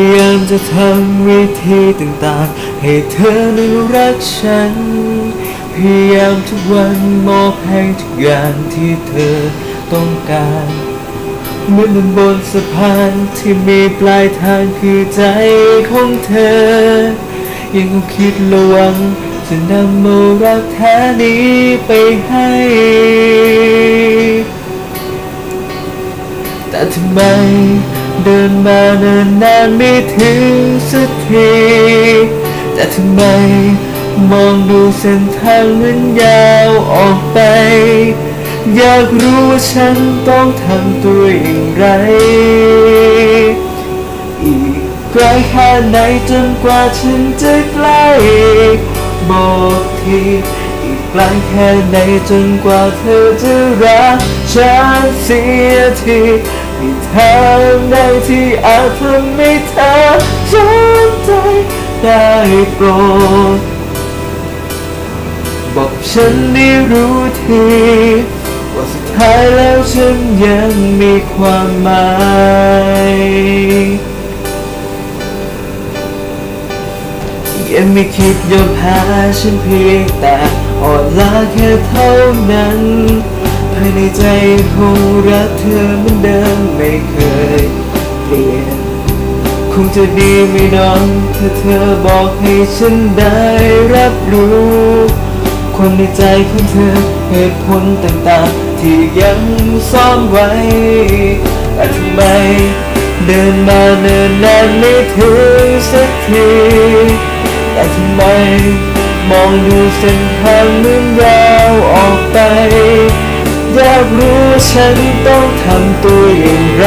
ยายามจะทำวิธีต่างๆ ให้เธอนั้นรักฉัน พยายามทุกวันมอบให้ทุกอย่างที่เธอต้องการเหมือนบนบนสะพานที่มีปลายทางคือใจของเธอ ยังคงคิดระวังจะนำโมรักแท้นี้ไปให้ แต่ทำไม เดินมาเนินนานไม่ถึงสักที แต่ทำไมมองดูเส้นทางมันยาวออกไป อยากรู้ว่าฉันต้องทำตัวอย่างไร อีกไกลแค่ไหนจนกว่าฉันจะใกล้บอกทีอีกไกลแค่ไหนจนกว่าเธอจะรักฉันเสียที มีทางใดที่อาจทำให้เธอสนใจได้โปรดบอกฉันได้รู้ทีว่าสุดท้ายแล้วฉันยังมีความหมายยังไม่คิดยอมแพ้ฉันเพียงแต่อ่อนล้าแค่เท่านั้น ภายในใจคงรักเธอเหมือนเดิมไม่เคยเปลี่ยน คงจะดีไม่น้องถ้าเธอบอกให้ฉันได้รับรู้ความในใจของเธอเหตุผลต่างๆ ที่ยังซ่อนไว้แต่ทำไมเดินมาเนินนานไม่ถึงสักทีแต่ทำไมมองดูเส้นทางเหมือนยาวออกไป อยากรู้ว่าฉันต้องทำตัวอย่างไร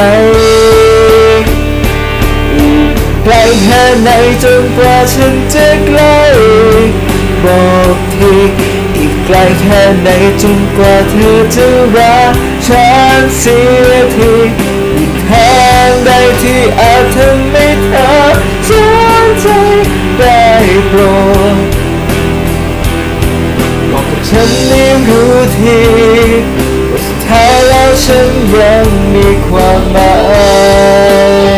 ไกลแค่ไหนจนกว่าฉันจะใกล้บอกทีอีกไกลแค่ไหนจนกว่าเธอจะรักฉันเสียทีมีทางใดที่อาจทำให้เธอสนใจได้โปรดบอกกับฉันให้รู้ที ยังมีความหมา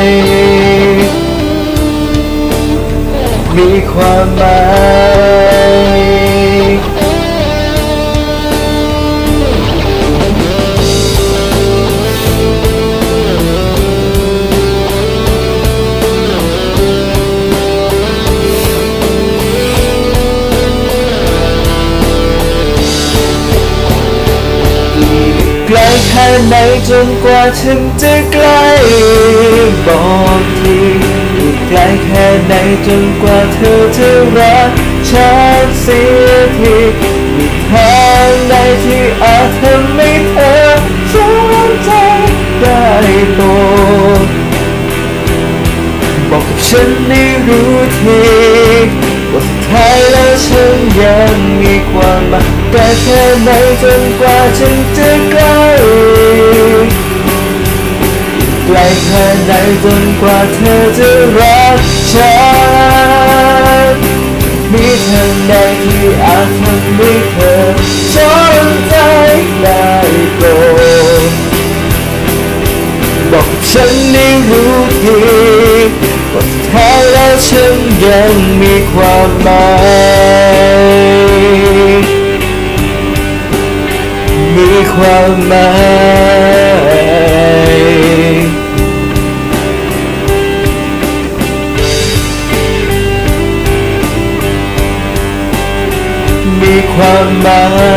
ยมีความหมาย ไหนจนกว่าฉันจะใกล้บอกทีอีกไกลแค่ไหนจนกว่าเธอจะรักฉันเสียทีมีทางใดที่อาจทำให้เธอสนใจได้โปรดบอกกับฉันให้รู้ทีว่าสุดท้ายแล้วฉันยังมีความหมายแต่แค่ไหนจนกว่าฉันจะใกล้ แค่ไหนจนกว่าเธอจะรักฉัน มีทางใดที่อาจทำให้เธอสนใจได้โปรดบอกฉันให้รู้ทีว่าสุดท้แล้วฉันยังมีความหมายมีความหมาย come by.